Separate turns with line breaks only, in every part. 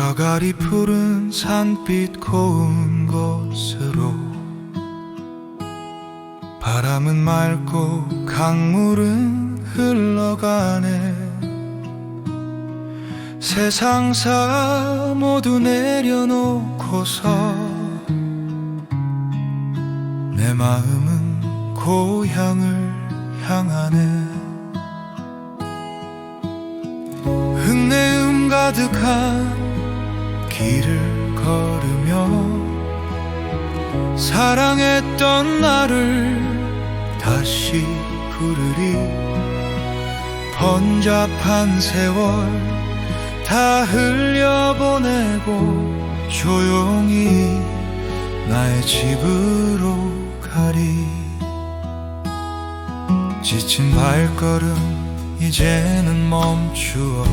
돌아가리 푸른 산빛 고운 곳으로. 바람은 맑고 강물은 흘러가네. 세상사 모두 내려놓고서 내 마음은 고향을 향하네. 흙내음 가득한 길을 걸으며 사랑했던 나를 다시 부르리. 번잡한 세월 다 흘려보내고 조용히 나의 집으로 가리. 지친 발걸음 이제는 멈추어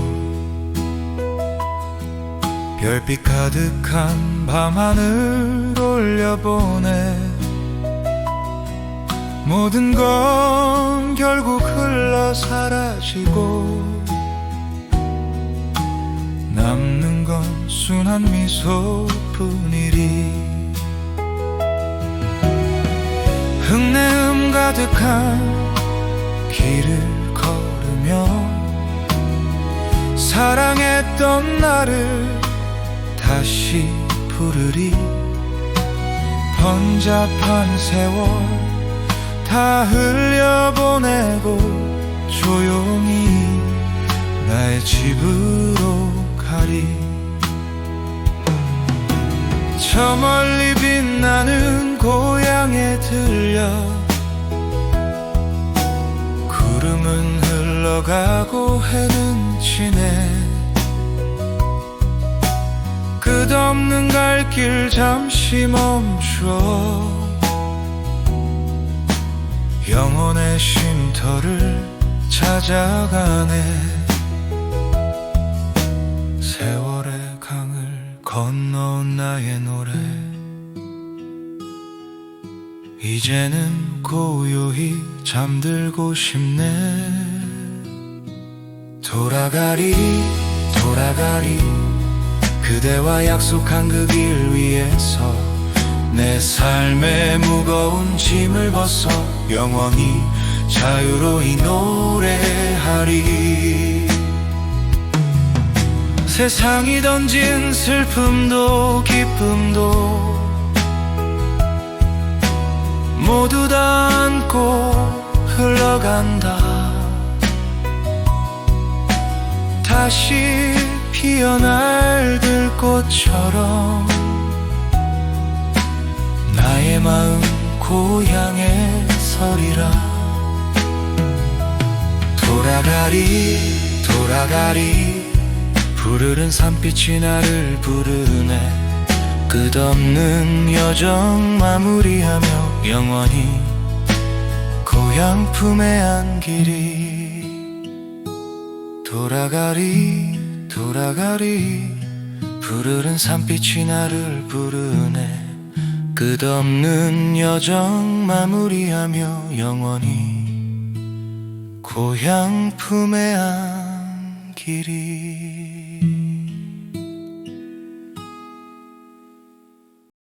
별빛 가득한 밤하늘 올려보내. 모든 건 결국 흘러 사라지고 남는 건 순한 미소뿐이리. 흙내음 가득한 길을 걸으며 사랑했던 나를 다시 부르리. 번잡한 세월 다 흘려보내고 조용히 나의 집으로 가리. 저 멀리 빛나는 고향에 들려 구름은 흘러가고 해는 지네 없는 갈 길 잠시 멈춰. 영혼의 쉼터를 찾아가네. 세월의 강을 건너온 나의 노래. 이제는 고요히 잠들고 싶네. 돌아가리 돌아가리 그대와 약속한 그 길 위에서 내 삶의 무거운 짐을 벗어 영원히 자유로이 노래하리. 세상이 던진 슬픔도 기쁨도 모두 다 안고 흘러간다. 다시 피어날 들 꽃처럼 나의 마음 고향에 서리라. 돌아가리 돌아가리. 푸르른 산빛이 나를 부르네. 끝없는 여정 마무리하며 영원히 고향 품에 안기리 돌아가리 돌아가리 푸르른 산빛이 나를 부르네. 끝없는 여정 마무리하며 영원히 고향 품에 안기리